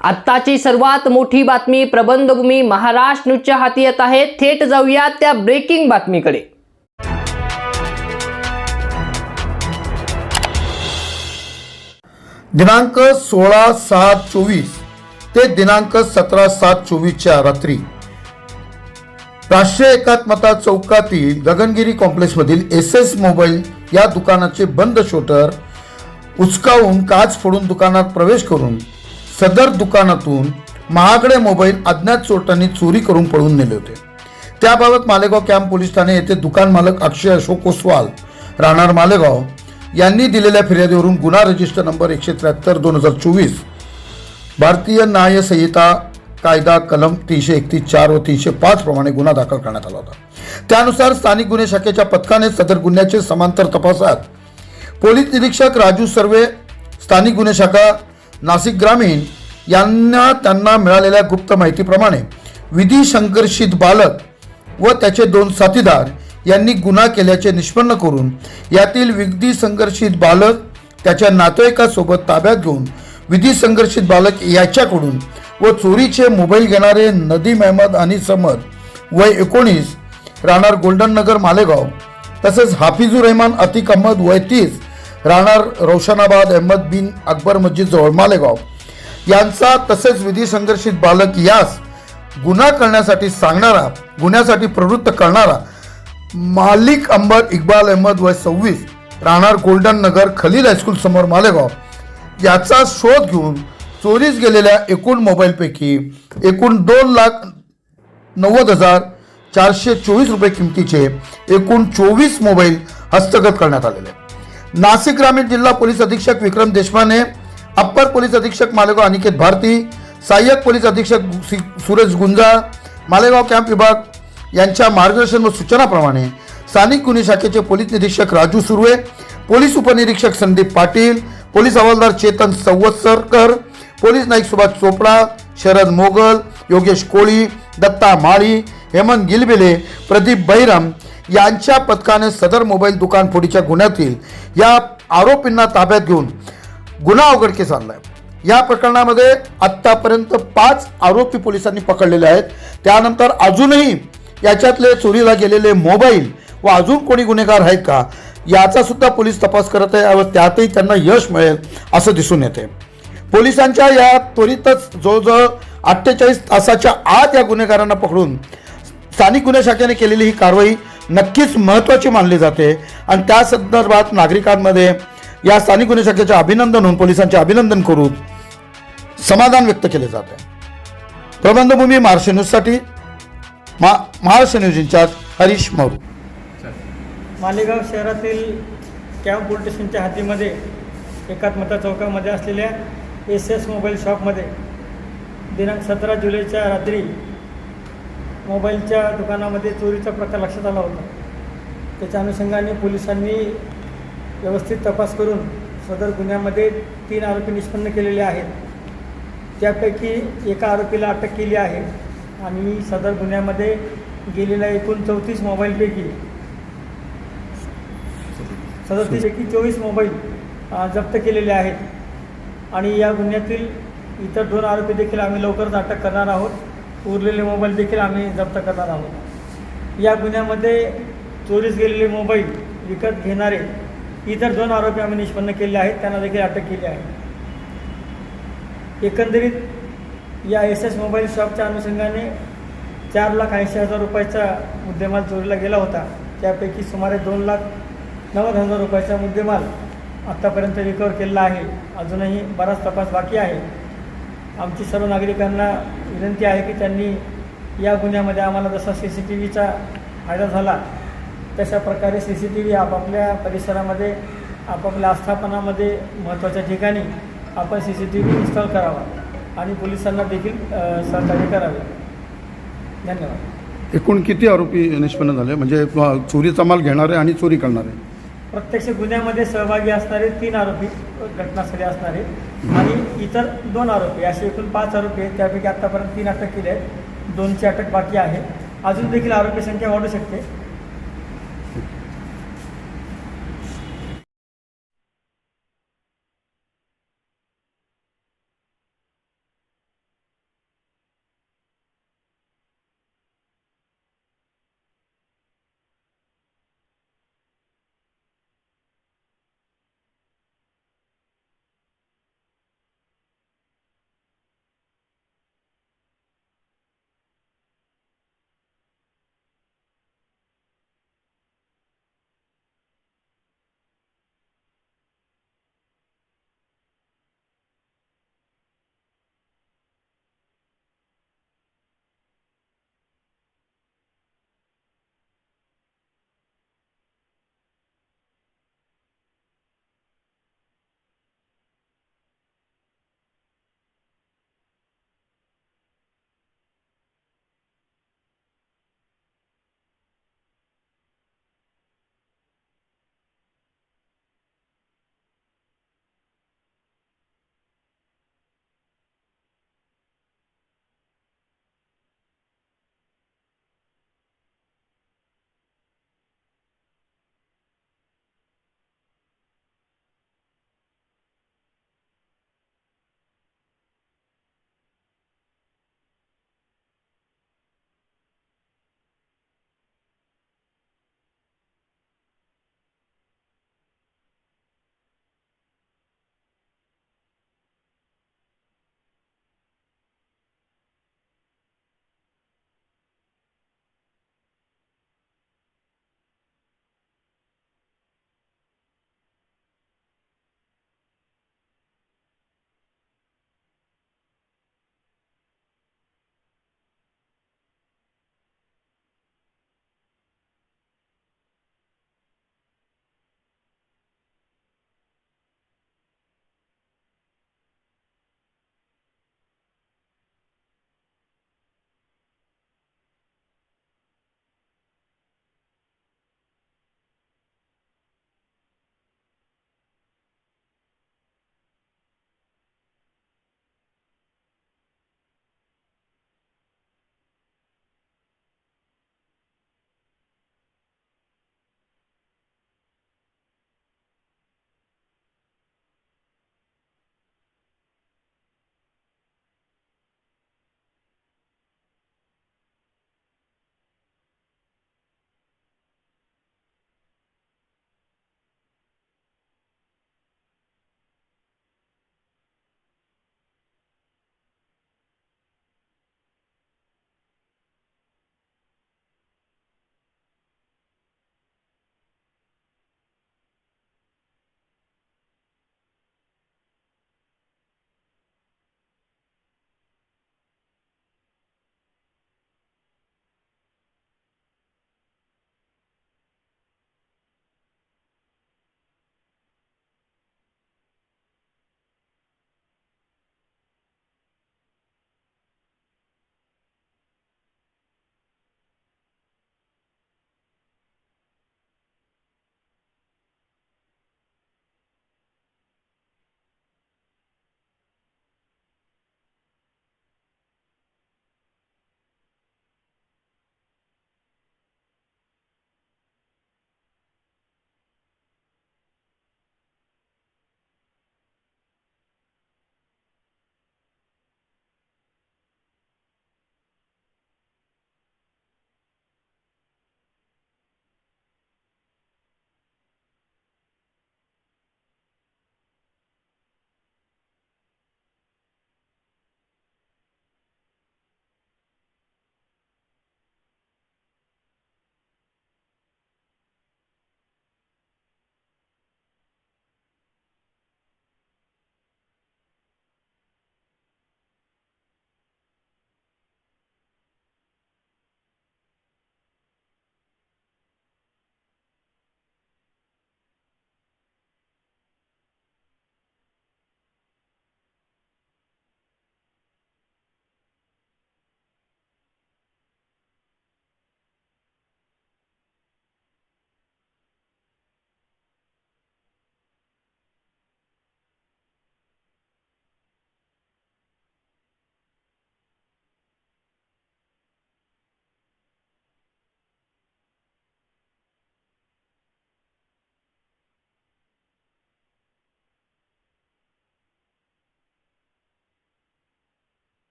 आत्ताची सर्वात मोठी बातमी प्रबंधभूमी महाराष्ट्र न्यूजच्या हाती येत आहे. थेट जाऊया त्या ब्रेकिंग बातमीकडे. दिनांक सोळा सात चोवीस ते दिनांक सतरा सात चोवीसच्या रात्री राष्ट्रीय एकात्मता चौकातील गगनगिरी कॉम्प्लेक्समधील एस एस मोबाईल या दुकानाचे बंद शोटर उचकावून काच फोडून दुकानात प्रवेश करून सदर दुकानातून महागडे मोबाईल अज्ञात चोरट्यांनी चोरी करून पळून नेले होते. त्याबाबत मालेगाव कॅम्प पोलीस ठाणे येथे दुकान मालक अक्षय अशोक ओसवाल राहणार मालेगाव यांनी दिलेल्या फिर्यादीवरून गुन्हा रजिस्टर नंबर एकशे त्र्याहत्तर दोन हजार चोवीस भारतीय न्याय संहिता कायदा कलम तीनशे एकतीस चार व तीनशे पाच प्रमाणे गुन्हा दाखल करण्यात आला होता. त्यानुसार स्थानिक गुन्हे शाखेच्या पथकाने सदर गुन्ह्याचे समांतर तपासात. पोलीस निरीक्षक राजू सर्वे स्थानिक गुन्हे शाखा नाशिक ग्रामीण यांना त्यांना मिळालेल्या गुप्त माहितीप्रमाणे विधी संघर्षित बालक व त्याचे दोन साथीदार यांनी गुन्हा केल्याचे निष्पन्न करून यातील विधी संघर्षित बालक त्याच्या नातेवाईकासोबत ताब्यात घेऊन विधी संघर्षित बालक याच्याकडून व चोरीचे मोबाईल घेणारे नदीम अहमद आणि समर वय एकोणीस राहणार गोल्डन नगर मालेगाव तसेच हाफिजूर रहमान अतिक अहमद वय तीस राहणार रोशनाबाद अहमद बिन अकबर मस्जिद जवळ मालेगाव यांचा तसेच विधी संघर्षित बालक यास गुन्हा करण्यासाठी सांगणारा गुन्ह्यासाठी प्रवृत्त करणारा मालिक अंबर इक्बाल अहमद वय सव्वीस राहणार गोल्डन नगर खलील हायस्कूल समोर मालेगाव याचा शोध घेऊन चोरीस गेलेल्या एकूण मोबाईलपैकी एकूण दोन लाख नव्वद हजार चारशे चोवीस रुपये किमतीचे एकूण चोवीस मोबाईल हस्तगत करण्यात आलेले आहेत. नाशिक ग्रामीण जिल्हा पोलीस अधीक्षक विक्रम देशमाने अप्पर पोलीस अधीक्षक मालेगाव अनिकेत भारती सहाय्यक पोलीस अधीक्षक सुरेश गुंजाळ मालेगाव कॅम्प विभाग यांच्या मार्गदर्शन व सूचनाप्रमाणे स्थानिक गुन्हे शाखेचे पोलीस निरीक्षक राजू सुर्वे पोलीस उपनिरीक्षक संदीप पाटील पोलीस हवालदार चेतन संवत्सरकर पोलीस नाईक सुभाष चोपडा शरद मोगल योगेश कोळी दत्ता माळी हेमंत गिलबिले प्रदीप बैरम यांच्या पथकाने सदर मोबाईल दुकान फोडीच्या गुन्ह्यातील या आरोपींना ताब्यात घेऊन गुन्हा उघडकीस आणलाय. या प्रकरणामध्ये आत्तापर्यंत पाच आरोपी पोलिसांनी पकडलेले आहेत. त्यानंतर अजूनही याच्यातले चोरीला गेलेले मोबाईल व अजून कोणी गुन्हेगार आहेत का याचा सुद्धा पोलीस तपास करत आहे व त्यातही त्यांना यश मिळेल असं दिसून येते. पोलिसांच्या या त्वरितच जवळजवळ अठ्ठेचाळीस तासाच्या आत या गुन्हेगारांना पकडून स्थानिक गुन्हे शाखेने केलेली ही कारवाई नक्कीच महत्त्वाची मानली जाते. आणि त्या संदर्भात नागरिकांमध्ये या स्थानिक गुन्हे शाखेचे अभिनंदन होऊन पोलिसांचे अभिनंदन करून समाधान व्यक्त केले जाते. प्रबंधभूमी महाराष्ट्र न्यूजसाठी मा महाराष्ट्र न्यूज इंचार्ज हरीश मारू. मालेगाव शहरातील कॅम्प पोलीस स्टेशनच्या हद्दीमध्ये एकात्मता चौकामध्ये असलेल्या एस एस मोबाईल शॉपमध्ये दिनांक सतरा जुलैच्या रात्री मोबाईलच्या दुकानामध्ये चोरीचा प्रकार लक्षात आला होता. त्याच्या अनुषंगाने पोलिसांनी व्यवस्थित तपास करून सदर गुन्ह्यामध्ये तीन आरोपी निष्पन्न केलेले आहेत. त्यापैकी एका आरोपीला अटक केली आहे आणि सदर गुन्ह्यामध्ये गेलेल्या एकूण चौतीस मोबाईलपैकी सदतीसपैकी चोवीस मोबाईल जप्त केलेले आहेत. आणि या गुन्ह्यातील इतर दोन आरोपी देखील आम्ही लवकरच अटक करणार आहोत. उरलेले मोबाईल देखील आम्ही जप्त करणार आहोत. या गुन्ह्यामध्ये चोरीस गेलेले मोबाईल विकत घेणारे इतर दोन आरोपी आम्ही निष्पन्न केले आहेत त्यांना देखील अटक केली आहे. एकंदरीत या एस एस मोबाईल शॉपच्या अनुषंगाने चार लाख ऐंशी हजार रुपयाचा मुद्देमाल चोरीला गेला होता. त्यापैकी सुमारे दोन लाख नव्वद हजार रुपयाचा मुद्देमाल आत्तापर्यंत रिकवर केलेला आहे. अजूनही बराच तपास बाकी आहे. आमची सर्व नागरिकांना विनंती आहे की त्यांनी या गुन्ह्यामध्ये आम्हाला जसा सी सी टी व्हीचा फायदा झाला तशा प्रकारे सी सी टी व्ही आपापल्या परिसरामध्ये आपापल्या आस्थापनामध्ये महत्त्वाच्या ठिकाणी आपण C C T V install करावा आणि पोलिसांना देखील सहकार्य करावे. धन्यवाद. एकूण किती आरोपी निष्पन्न झाले? म्हणजे चोरीचा माल घेणारे आणि चोरी करणारे? प्रत्यक्ष गुन्ह्यामध्ये सहभागी असणारे तीन आरोपी घटनास्थळी असणारे आणि इतर दोन आरोपी. असे एकूण पाच आरोपी आहेत. त्यापैकी आत्तापर्यंत तीन अटक केले आहेत. दोनची अटक बाकी आहे. अजून देखील आरोपी संख्या वाढू शकते.